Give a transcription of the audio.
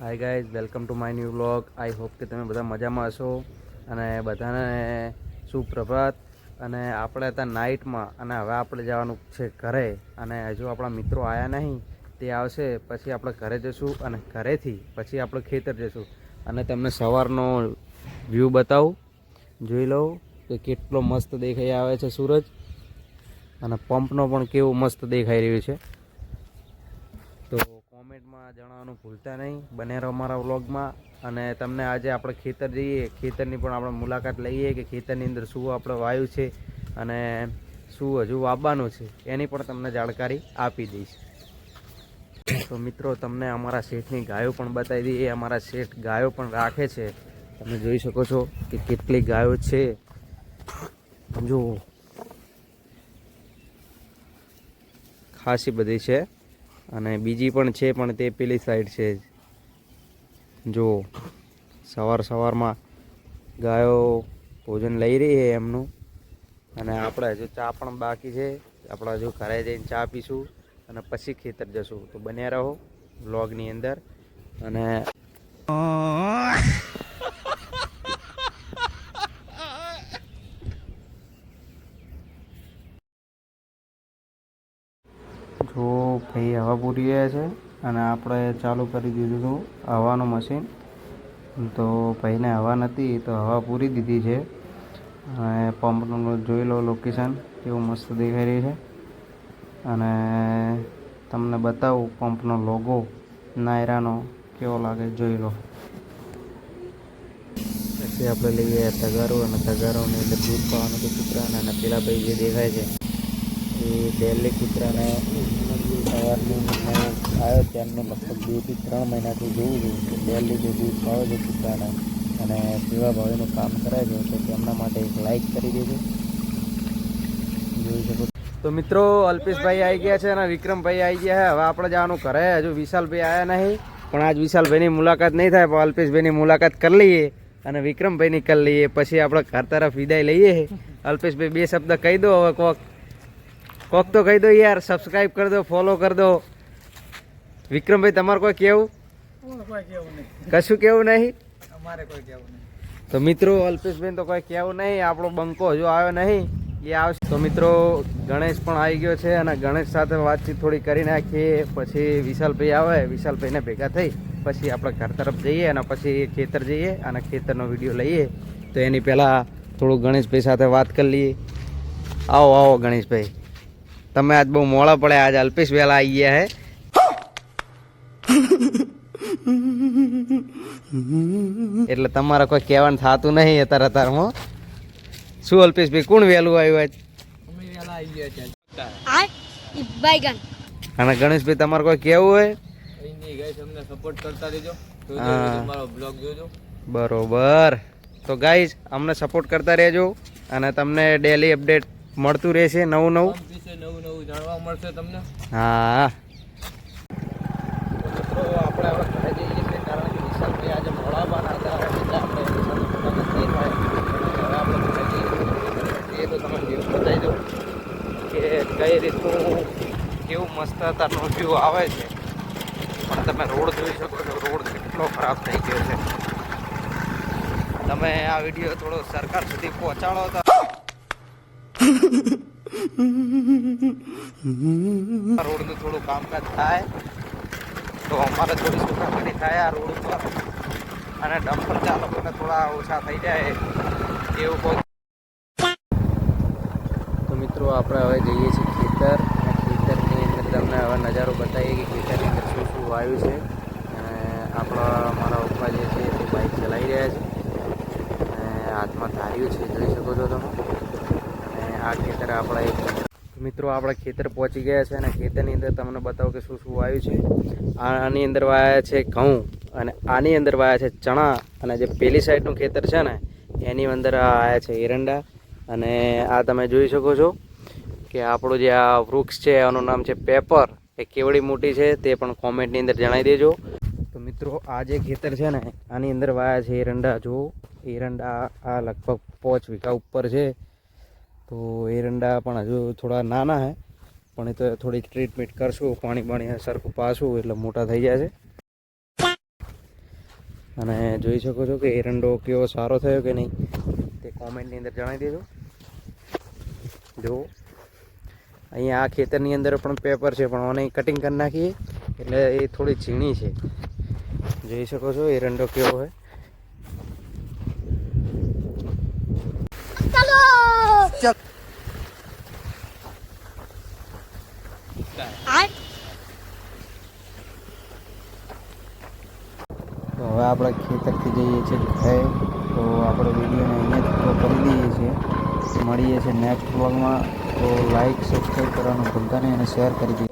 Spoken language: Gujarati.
Hi guys welcome to my new vlog I hope કે તમે બધા મજામાં હશો. અને બધાને સુપ્રભાત. અને આપણે હતા નાઇટમાં અને હવે આપણે જવાનું છે ઘરે. અને હજુ આપણા મિત્રો આવ્યા નહીં. તે આવશે, પછી આપણે ઘરે જઈશું અને ઘરેથી પછી આપણે ખેતર જઈશું અને તમને સવારનો વ્યૂ બતાવું. જોઈ લઉં કે કેટલો મસ્ત દેખાઈ આવે છે સૂરજ. અને પંપનો પણ કેવું મસ્ત દેખાઈ રહ્યું છે. કોમેન્ટમાં જણાવવાનું ભૂલતા નહીં. બને રહો અમારા વ્લોગમાં અને તમને આજે આપણે ખેતર જઈએ. ખેતરની પણ આપણે મુલાકાત લઈએ કે ખેતરની અંદર શું આપણે વાયુ છે અને શું હજુ વાવવાનું છે. એની પણ તમને જાણકારી આપી દઈશ. તો મિત્રો, તમને અમારા શેઠની ગાયો પણ બતાવી દઈએ. અમારા શેઠ ગાયો પણ રાખે છે. તમે જોઈ શકો છો કે કેટલી ગાયો છે. જો. ખાસી બધી છે. અને બીજી પણ છે, પણ તે પેલી સાઈડ છે જો. સવાર સવારમાં ગાયો ભોજન લઈ રહી છે એમનું. અને આપણે હજુ ચા પણ બાકી છે, આપણે હજુ ઘરે જઈને ચા પીશું અને પછી ખેતર જશું. તો બન્યા રહો વ્લોગની અંદર. અને જો ભાઈ હવા પૂરી રહ્યા છે અને આપણે ચાલુ કરી દીધું હતું હવાનું મશીન તો ભાઈને હવા નથી તો હવા પૂરી દીધી છે. અને પંપનું જોઈ લો લોકેશન કેવું મસ્ત દેખાઈ રહ્યું છે. અને તમને બતાવું પંપનો લોગો નાયરાનો કેવો લાગે જોઈ લો. પછી આપણે લઈએ તગારો અને તગારોની અંદર દૂધ પાવાનું તો કૂતરાને અને પેલા ભાઈ જે દેખાય છે. એ દિલ્હી કૂતરાને સવારનું આવ્યો ત્યારનું લગભગ બેથી ત્રણ મહિનાથી જોઉં છું કે દિલ્હીથી દૂધ પાવે છે કૂતરાને અને સેવા ભાવીનું કામ કરે છે, તો તેમના માટે એક લાઈક કરી દેજો. જોઈ શકો તો મિત્રો, અલ્પેશભાઈ આવી ગયા છે અને વિક્રમભાઈ આવી ગયા છે. હવે આપણે જવાનું ઘરે. હજુ વિશાલભાઈ આવ્યા નહીં, પણ આજ વિશાલભાઈની મુલાકાત નહીં થાય, પણ અલ્પેશભાઈની મુલાકાત કરી લઈએ અને વિક્રમભાઈની કરી લઈએ. પછી આપણે ઘર તરફ વિદાય લઈએ. અલ્પેશભાઈ બે શબ્દ કહી દો, હવે કોક કોક તો કહી દો યાર સબસ્ક્રાઇબ કરી દો ફોલો કરી દો. વિક્રમભાઈ તમારે કોઈ કેવું? કેવું કશું કેવું નહીં? અમારે કોઈ કેવું નહીં. તો મિત્રો અલ્પેશભાઈ તો કોઈ કેવું નહીં. આપણો બંકો હજુ આવ્યો નહીં. એ આવશે. તો મિત્રો ગણેશ પણ આવી ગયો છે અને ગણેશ સાથે વાતચીત થોડી કરી નાખીએ. પછી વિશાલભાઈ આવે. વિશાલભાઈને ભેગા થઈ. પછી આપણે ઘર તરફ જઈએ અને પછી ખેતર જઈએ અને ખેતરનો વીડિયો લઈએ. તો એની પહેલાં થોડું ગણેશભાઈ સાથે વાત કરી લઈએ. આવો આવો ગણેશભાઈ. તમે આજ બહુ મોડા પડે આજ અલ્પેશ વહેલા આવી ગયા હે. એટલે તમારે કોઈ કહેવાનું થતું નહીં અત્યારે અત્યારમાં શું અલ્પેશભાઈ કોણ વહેલું આવ્યું આજ? આવી ગયા છે. આ અને ગણેશભાઈ તમારે કોઈ કહેવું હોય? સપોર્ટ કરતા રહેજો. બરોબર. તો ગાઈઝ અમને સપોર્ટ કરતા રહેજો અને તમને ડેલી અપડેટ મળતું રહેશે નવું નવું. પંપ વિશે નવું નવું જાણવા મળશે તમને. હા. મિત્રો આપણે હવે ઘરે જઈએ છીએ કારણ કે આજે મોડાવાના હતા એટલે આપણે વિશાલનો નહીં થાય હવે આપણે ઘરે જઈએ એ તો તમે વ્યૂ બતાવી દો કે કઈ રીતનું કેવું મસ્ત હતા વ્યૂ આવે છે. પણ તમે રોડ જોઈ શકો છો રોડ કેટલો ખરાબ થઈ ગયો છે. તમે આ વીડિયો થોડો સરકાર સુધી પહોંચાડો તો રોડનું થોડું કામકાજ થાય. તો અમારે થોડી સુખામણી થાય આ રોડ ઉપર. અને ડમ્પર ચાલકોને થોડા ઓછા થઈ જાય એવું કોઈ તો મિત્રો, આપણે હવે જઈએ છીએ ખેતર. ખેતરની અંદર તમને હવે નજારો બતાવીએ કે ખેતરની અંદર શું શું વાવ્યું છે. આપણા, મારા પપ્પા જે છે તે બાઇક ચલાવી રહ્યા છે. હાથમાં ધાર્યું છે, જોઈ શકો છો તમે. આ ખેતર આપણા મિત્રો આપણે ખેતર પહોંચી ગયા છે અને ખેતરની અંદર તમને બતાવો કે શું શું આવ્યું છે. આની અંદર વાયા છે ઘઉં અને આની અંદર વાયા છે ચણા અને જે પેલી સાઈડનું ખેતર છે ને, એની અંદર આવ્યા છે એરંડા અને આ તમે જોઈ શકો છો કે આપણું જે આ વૃક્ષ છે એનું નામ છે પેપર. એ કેવડી મોટી છે તે પણ કોમેન્ટની અંદર જણાવી દેજો. તો મિત્રો આ જે ખેતર છે ને, આની અંદર વાયા છે એરંડા. જો એરંડા આ લગભગ પાંચ વીઘા ઉપર છે. તો એરંડા પણ હજુ થોડા નાના છે પણ એ તો થોડીક ટ્રીટમેન્ટ કરશું, પાણી પાણી સરખું પાશું એટલે મોટા થઈ જાય છે. અને જોઈ શકો છો કે એરંડો કેવો સારો થયો કે નહીં, તે કોમેન્ટની અંદર જણાવી દેજો. જો, અહીંયા આ ખેતરની અંદર પણ પેપર છે, પણ ઓને કટિંગ કરી નાખીએ, એટલે એ થોડી ઝીણી છે. જોઈ શકો છો એરંડો કેવો હોય ચાલો તો હવે આપણે ખેતરથી જઈએ છીએ ઘરે તો આપણે વિડીયોને અહીંયા જ પૂરો કરી દઈએ છીએ. મળીએ છીએ નેક્સ્ટ વ્લોગમાં તો લાઈક સબસ્ક્રાઈબ કરવાનું ભૂલતા નહીં અને શેર કરી દઈએ